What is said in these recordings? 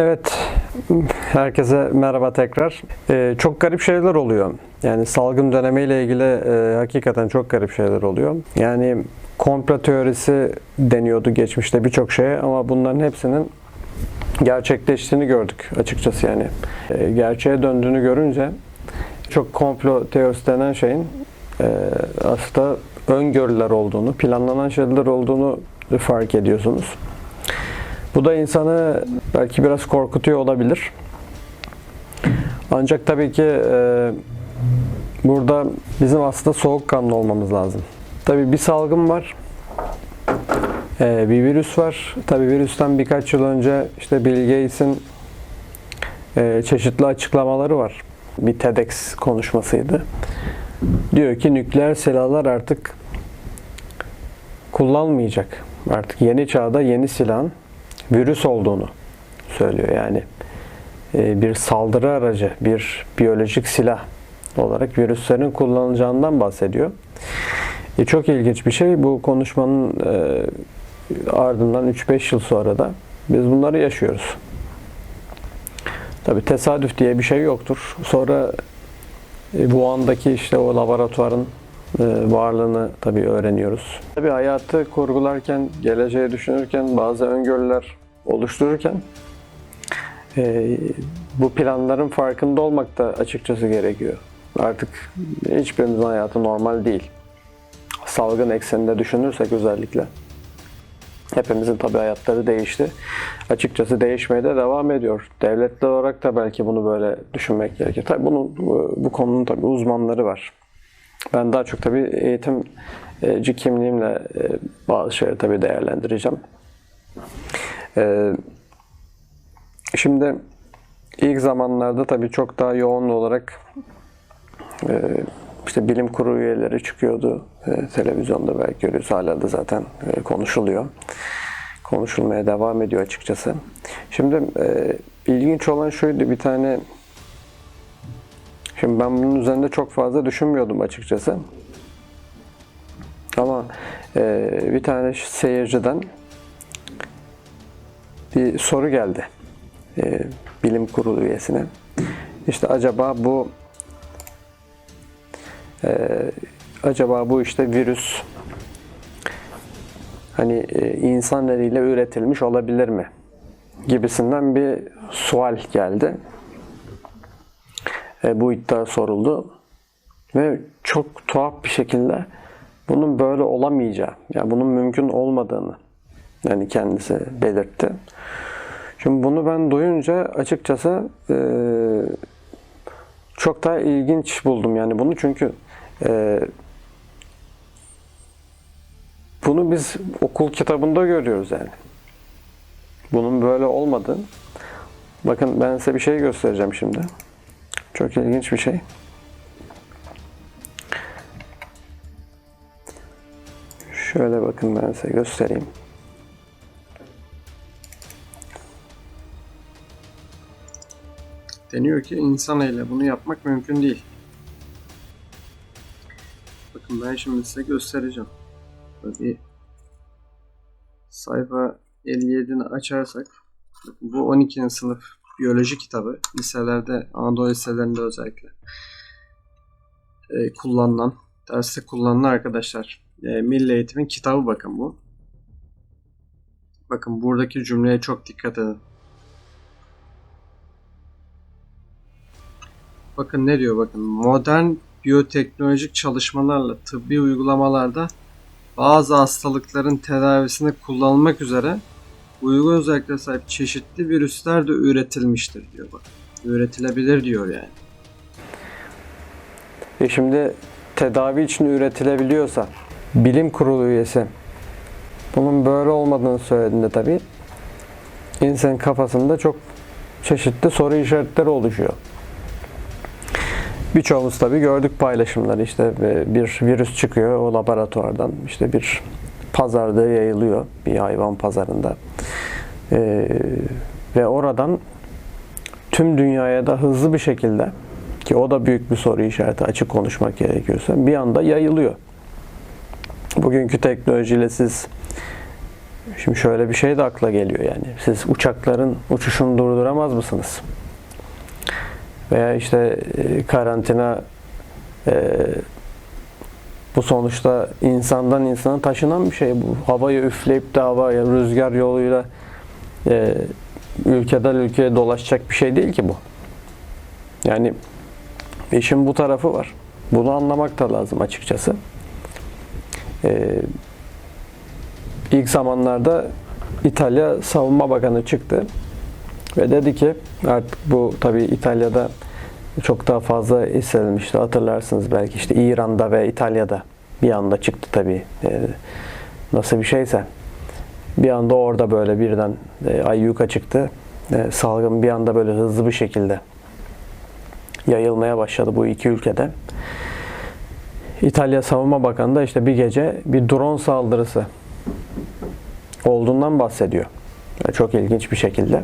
Evet, herkese merhaba tekrar. Ee, çok garip şeyler oluyor. Yani salgın dönemiyle ilgili e, hakikaten çok garip şeyler oluyor. Yani komplo teorisi deniyordu geçmişte birçok şeye ama bunların hepsinin gerçekleştiğini gördük açıkçası yani. E, gerçeğe döndüğünü görünce çok komplo teorisi denen şeyin e, aslında öngörüler olduğunu, planlanan şeyler olduğunu fark ediyorsunuz. Bu da insanı belki biraz korkutuyor olabilir. Ancak tabii ki e, burada bizim aslında soğukkanlı olmamız lazım. Tabii bir salgın var. E, bir virüs var. Tabii virüsten birkaç yıl önce işte Bill Gates'in e, çeşitli açıklamaları var. Bir TEDx konuşmasıydı. Diyor ki nükleer silahlar artık kullanmayacak. Artık yeni çağda yeni silahın virüs olduğunu söylüyor. Yani e, bir saldırı aracı, bir biyolojik silah olarak virüslerin kullanılacağından bahsediyor. E, çok ilginç bir şey. Bu konuşmanın e, ardından 3-5 yıl sonra da biz bunları yaşıyoruz. Tabi tesadüf diye bir şey yoktur. Sonra e, bu andaki işte o laboratuvarın e, varlığını tabii öğreniyoruz. Tabii hayatı kurgularken, geleceği düşünürken, bazı öngörüler oluştururken e, bu planların farkında olmak da açıkçası gerekiyor. Artık hiçbirimizin hayatı normal değil. Salgın ekseninde düşünürsek özellikle. Hepimizin tabii hayatları değişti. Açıkçası değişmeye de devam ediyor. Devletler olarak da belki bunu böyle düşünmek gerekir. Tabii bunun, bu konunun tabii uzmanları var. Ben daha çok tabii eğitimci kimliğimle e, bazı şeyleri tabii değerlendireceğim. E, Şimdi ilk zamanlarda tabii çok daha yoğun olarak e, işte bilim kurulu üyeleri çıkıyordu. Televizyonda belki görüyoruz. Hala da zaten konuşuluyor. Konuşulmaya devam ediyor açıkçası. Şimdi ilginç olan şuydu bir tane Şimdi ben bunun üzerinde çok fazla düşünmüyordum açıkçası. Ama e, bir tane seyirciden bir soru geldi. E, bilim kurulu üyesine. İşte acaba bu e, acaba bu işte virüs hani e, insan eliyle üretilmiş olabilir mi? gibisinden bir sual geldi e, bu iddia soruldu. Ve çok tuhaf bir şekilde bunun böyle olamayacağı, yani bunun mümkün olmadığını yani kendisi belirtti. Şimdi bunu ben duyunca açıkçası e, çok daha ilginç buldum yani bunu çünkü e, bunu biz okul kitabında görüyoruz yani. Bunun böyle olmadığı. Bakın ben size bir şey göstereceğim şimdi. Çok ilginç bir şey. Şöyle bakın ben size göstereyim. Deniyor ki insan ile bunu yapmak mümkün değil. Bakın ben şimdi size göstereceğim. Böyle bir sayfa 57'ni açarsak bu 12. sınıf biyoloji kitabı liselerde, Anadolu liselerinde özellikle e, kullanılan, derste kullanılan arkadaşlar. E, Milli Eğitim'in kitabı bakın bu. Bakın buradaki cümleye çok dikkat edin. Bakın ne diyor bakın. Modern biyoteknolojik çalışmalarla tıbbi uygulamalarda bazı hastalıkların tedavisinde kullanılmak üzere uygun özelliklere sahip çeşitli virüsler de üretilmiştir diyor bak. Üretilebilir diyor yani. E şimdi tedavi için üretilebiliyorsa bilim kurulu üyesi bunun böyle olmadığını söylediğinde tabii insanın kafasında çok çeşitli soru işaretleri oluşuyor. Birçoğumuz tabii gördük paylaşımları işte bir virüs çıkıyor o laboratuvardan işte bir pazarda yayılıyor bir hayvan pazarında. Ee, ve oradan tüm dünyaya da hızlı bir şekilde ki o da büyük bir soru işareti açık konuşmak gerekiyorsa bir anda yayılıyor. Bugünkü teknolojiyle siz Şimdi şöyle bir şey de akla geliyor yani. Siz uçakların uçuşunu durduramaz mısınız? Veya işte e, karantina e, bu sonuçta insandan insana taşınan bir şey. Bu havayı üfleyip de havaya rüzgar yoluyla e, ülkeden ülkeye dolaşacak bir şey değil ki bu. Yani işin bu tarafı var. Bunu anlamak da lazım açıkçası. Ee, ilk zamanlarda İtalya Savunma Bakanı çıktı ve dedi ki artık bu tabi İtalya'da çok daha fazla hissedilmişti hatırlarsınız belki işte İran'da ve İtalya'da bir anda çıktı tabi nasıl bir şeyse bir anda orada böyle birden e, ayyuka çıktı E, salgın bir anda böyle hızlı bir şekilde yayılmaya başladı bu iki ülkede. İtalya Savunma Bakanı da işte bir gece bir drone saldırısı olduğundan bahsediyor. Yani Çok ilginç bir şekilde.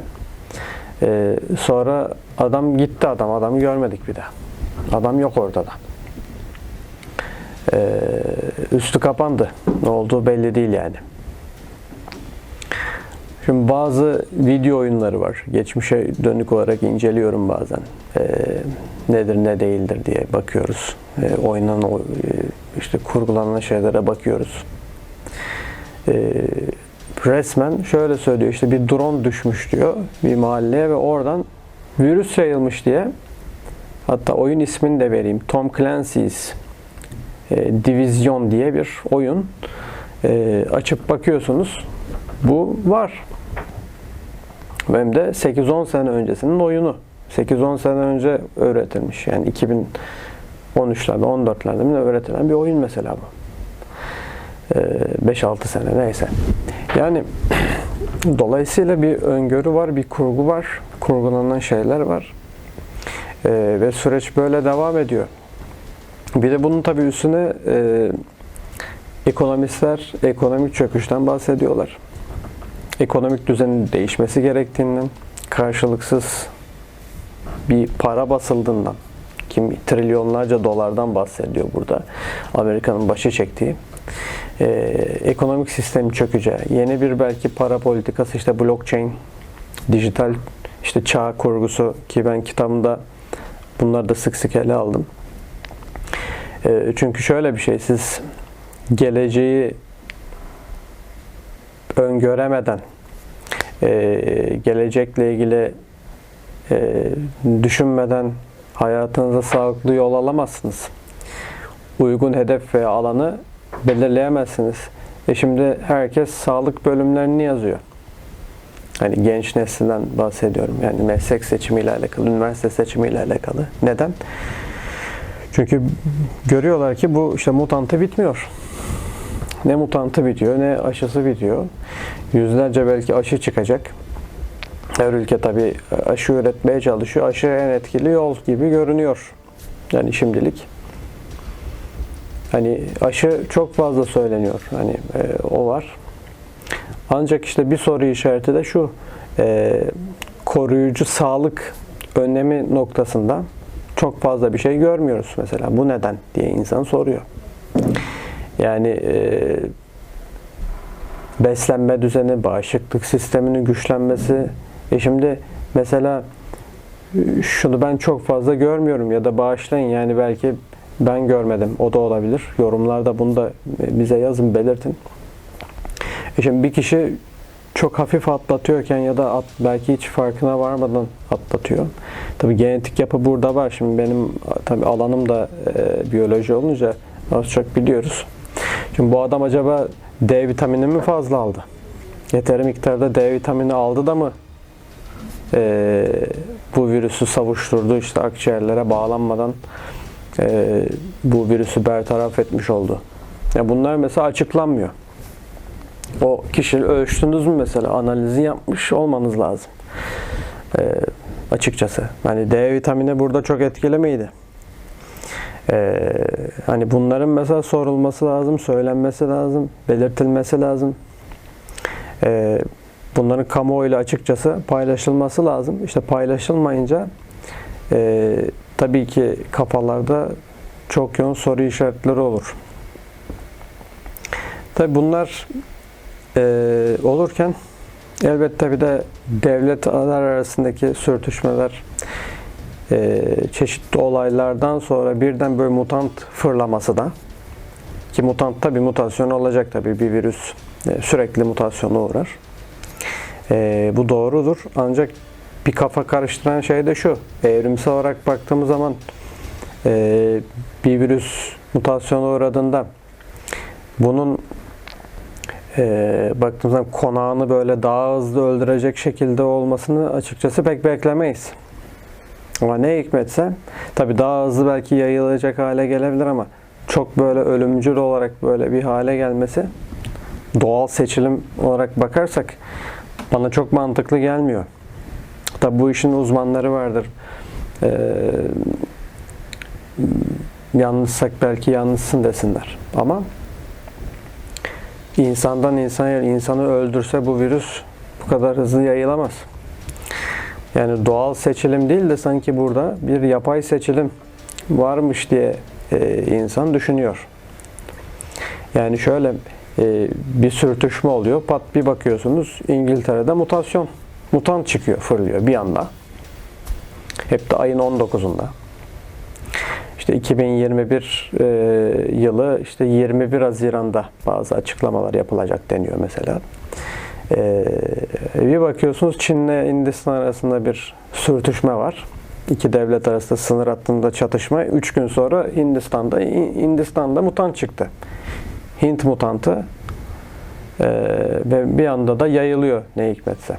Ee, sonra adam gitti adam. Adamı görmedik bir daha. Adam yok ortada. Ee, üstü kapandı. Ne olduğu belli değil yani. Şimdi bazı video oyunları var. Geçmişe dönük olarak inceliyorum bazen. Ee, nedir ne değildir diye bakıyoruz. Ee, oynanan, o- e, işte kurgulanan şeylere bakıyoruz. Ee, resmen şöyle söylüyor işte bir drone düşmüş diyor bir mahalleye ve oradan virüs yayılmış diye hatta oyun ismini de vereyim. Tom Clancy's e, Division diye bir oyun. E, açıp bakıyorsunuz. Bu var. Hem de 8-10 sene öncesinin oyunu. 8-10 sene önce öğretilmiş. Yani 2013'lerde, 14'lerde mi ne öğretilen bir oyun mesela bu. Ee, 5-6 sene neyse. Yani dolayısıyla bir öngörü var, bir kurgu var. Kurgulanan şeyler var. Ee, ve süreç böyle devam ediyor. Bir de bunun tabii üstüne e, ekonomistler ekonomik çöküşten bahsediyorlar ekonomik düzenin değişmesi gerektiğinden, karşılıksız bir para basıldığından, kim trilyonlarca dolardan bahsediyor burada. Amerika'nın başı çektiği. Ee, ekonomik sistem çökeceği, yeni bir belki para politikası işte blockchain, dijital işte çağ kurgusu ki ben kitabımda bunları da sık sık ele aldım. Ee, çünkü şöyle bir şey, siz geleceği öngöremeden e, gelecekle ilgili e, düşünmeden hayatınıza sağlıklı yol alamazsınız. Uygun hedef ve alanı belirleyemezsiniz. E şimdi herkes sağlık bölümlerini yazıyor. Hani genç nesilden bahsediyorum. Yani meslek seçimiyle alakalı, üniversite seçimiyle alakalı. Neden? Çünkü görüyorlar ki bu işte mutantı bitmiyor. Ne mutantı bitiyor ne aşısı bitiyor. Yüzlerce belki aşı çıkacak. Her ülke tabi aşı üretmeye çalışıyor. Aşı en etkili yol gibi görünüyor. Yani şimdilik. Hani aşı çok fazla söyleniyor. Hani e, o var. Ancak işte bir soru işareti de şu. E, koruyucu sağlık önlemi noktasında çok fazla bir şey görmüyoruz mesela. Bu neden diye insan soruyor. Yani e, beslenme düzeni, bağışıklık sisteminin güçlenmesi. E şimdi mesela e, şunu ben çok fazla görmüyorum ya da bağışlayın yani belki ben görmedim. O da olabilir. Yorumlarda bunu da bize yazın, belirtin. E şimdi bir kişi çok hafif atlatıyorken ya da at, belki hiç farkına varmadan atlatıyor. Tabi genetik yapı burada var. Şimdi benim tabi alanım da e, biyoloji olunca az çok biliyoruz. Şimdi bu adam acaba D vitamini mi fazla aldı? Yeteri miktarda D vitamini aldı da mı e, bu virüsü savuşturdu işte akciğerlere bağlanmadan e, bu virüsü bertaraf etmiş oldu. Ya bunlar mesela açıklanmıyor. O kişiyi ölçtünüz mü mesela analizi yapmış olmanız lazım. E, açıkçası. Yani D vitamini burada çok etkili miydi? Ee, hani bunların mesela sorulması lazım, söylenmesi lazım, belirtilmesi lazım. Ee, bunların kamuoyuyla açıkçası paylaşılması lazım. İşte paylaşılmayınca e, tabii ki kafalarda çok yoğun soru işaretleri olur. Tabii bunlar e, olurken elbette bir de devletler arasındaki sürtüşmeler e, çeşitli olaylardan sonra birden böyle mutant fırlaması da ki mutantta bir mutasyon olacak tabii bir virüs e, sürekli mutasyona uğrar. E, bu doğrudur. Ancak bir kafa karıştıran şey de şu. Evrimsel olarak baktığımız zaman e, bir virüs mutasyona uğradığında bunun e, baktığımız zaman konağını böyle daha hızlı öldürecek şekilde olmasını açıkçası pek beklemeyiz. Ama ne hikmetse tabi daha hızlı belki yayılacak hale gelebilir ama çok böyle ölümcül olarak böyle bir hale gelmesi doğal seçilim olarak bakarsak bana çok mantıklı gelmiyor. Tabi bu işin uzmanları vardır. Ee, yanlışsak belki yanlışsın desinler. Ama insandan insana insanı öldürse bu virüs bu kadar hızlı yayılamaz. Yani doğal seçilim değil de sanki burada bir yapay seçilim varmış diye e, insan düşünüyor. Yani şöyle e, bir sürtüşme oluyor. Pat bir bakıyorsunuz İngiltere'de mutasyon. Mutant çıkıyor, fırlıyor bir anda. Hep de ayın 19'unda. İşte 2021 e, yılı işte 21 Haziran'da bazı açıklamalar yapılacak deniyor mesela. E, bir bakıyorsunuz Çin'le Hindistan arasında bir sürtüşme var. İki devlet arasında sınır hattında çatışma. Üç gün sonra Hindistan'da Hindistan'da mutant çıktı. Hint mutantı e, ve bir anda da yayılıyor ne hikmetse.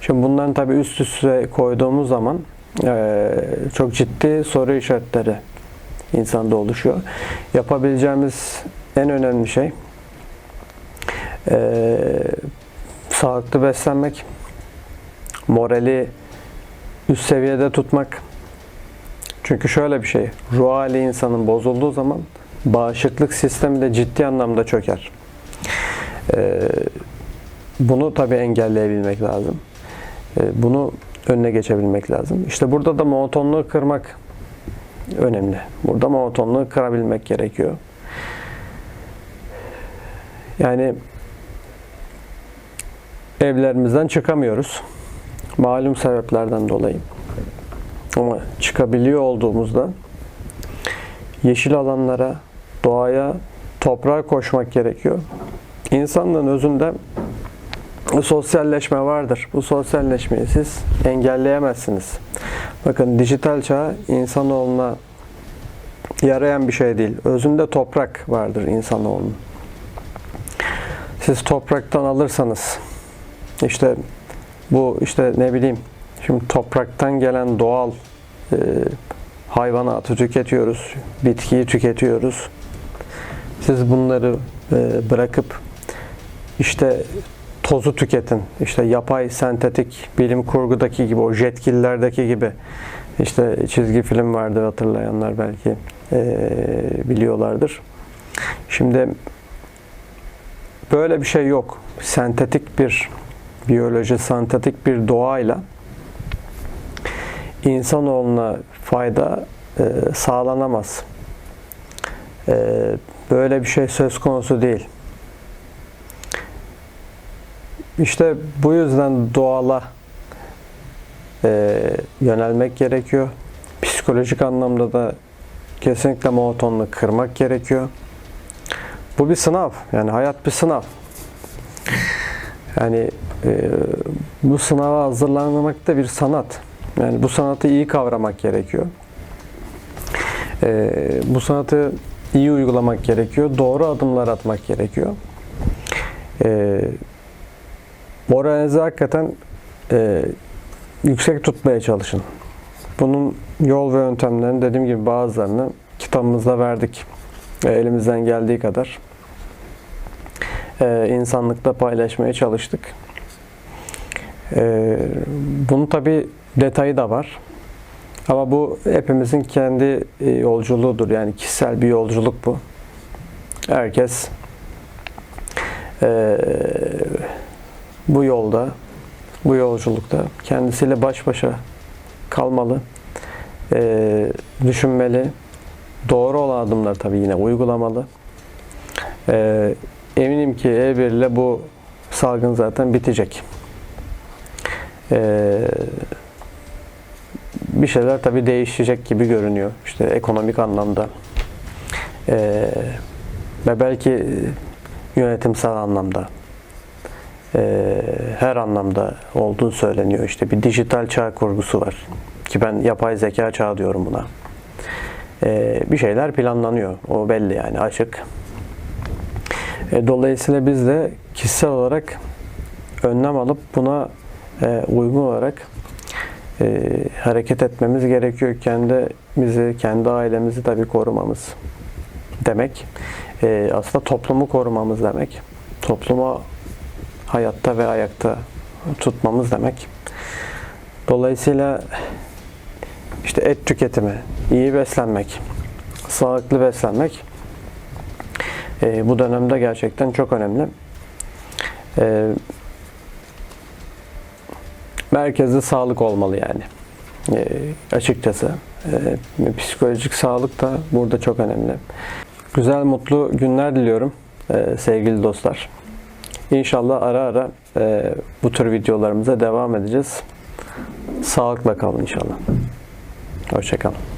Şimdi bunların tabii üst üste koyduğumuz zaman e, çok ciddi soru işaretleri insanda oluşuyor. Yapabileceğimiz en önemli şey e, sağlıklı beslenmek, morali üst seviyede tutmak. Çünkü şöyle bir şey, ruh hali insanın bozulduğu zaman bağışıklık sistemi de ciddi anlamda çöker. E, bunu tabii engelleyebilmek lazım. E, bunu önüne geçebilmek lazım. İşte burada da monotonluğu kırmak önemli. Burada monotonluğu kırabilmek gerekiyor. Yani evlerimizden çıkamıyoruz. Malum sebeplerden dolayı. Ama çıkabiliyor olduğumuzda yeşil alanlara, doğaya, toprağa koşmak gerekiyor. İnsanlığın özünde sosyalleşme vardır. Bu sosyalleşmeyi siz engelleyemezsiniz. Bakın dijital çağ insanoğluna yarayan bir şey değil. Özünde toprak vardır insanoğlunun. Siz topraktan alırsanız işte bu işte ne bileyim şimdi topraktan gelen doğal e, hayvanatı tüketiyoruz, bitkiyi tüketiyoruz. Siz bunları e, bırakıp işte tozu tüketin. İşte yapay, sentetik, bilim kurgudaki gibi, o jetkillerdeki gibi işte çizgi film vardır hatırlayanlar belki e, biliyorlardır. Şimdi böyle bir şey yok. Sentetik bir biyoloji, sentetik bir doğayla insanoğluna fayda e, sağlanamaz. E, böyle bir şey söz konusu değil. İşte bu yüzden doğala e, yönelmek gerekiyor. Psikolojik anlamda da kesinlikle monotonluğu kırmak gerekiyor. Bu bir sınav. Yani hayat bir sınav. Yani e, bu sınava hazırlanmak da bir sanat. Yani bu sanatı iyi kavramak gerekiyor. E, bu sanatı iyi uygulamak gerekiyor. Doğru adımlar atmak gerekiyor. E, moralinizi hakikaten e, yüksek tutmaya çalışın. Bunun yol ve yöntemlerini dediğim gibi bazılarını kitabımızda verdik. E, elimizden geldiği kadar e, insanlıkta paylaşmaya çalıştık. E, bunun tabi detayı da var. Ama bu hepimizin kendi e, yolculuğudur. Yani kişisel bir yolculuk bu. Herkes e, bu yolda, bu yolculukta kendisiyle baş başa kalmalı, e, düşünmeli, doğru olan adımlar tabii yine uygulamalı. E, eminim ki E1 ile bu salgın zaten bitecek. Ee, bir şeyler tabii değişecek gibi görünüyor. İşte ekonomik anlamda. Ee, ve belki yönetimsel anlamda. Ee, her anlamda olduğu söyleniyor. İşte bir dijital çağ kurgusu var. Ki ben yapay zeka çağı diyorum buna. Bir şeyler planlanıyor. O belli yani açık. Dolayısıyla biz de kişisel olarak önlem alıp buna uygun olarak e, hareket etmemiz gerekiyor. Kendimizi, kendi ailemizi tabii korumamız demek. E, aslında toplumu korumamız demek. Topluma hayatta ve ayakta tutmamız demek. Dolayısıyla işte et tüketimi, iyi beslenmek, sağlıklı beslenmek e, bu dönemde gerçekten çok önemli. E, merkezde sağlık olmalı yani. E, açıkçası. E, psikolojik sağlık da burada çok önemli. Güzel, mutlu günler diliyorum e, sevgili dostlar. İnşallah ara ara e, bu tür videolarımıza devam edeceğiz. Sağlıkla kalın inşallah. Hoşçakalın.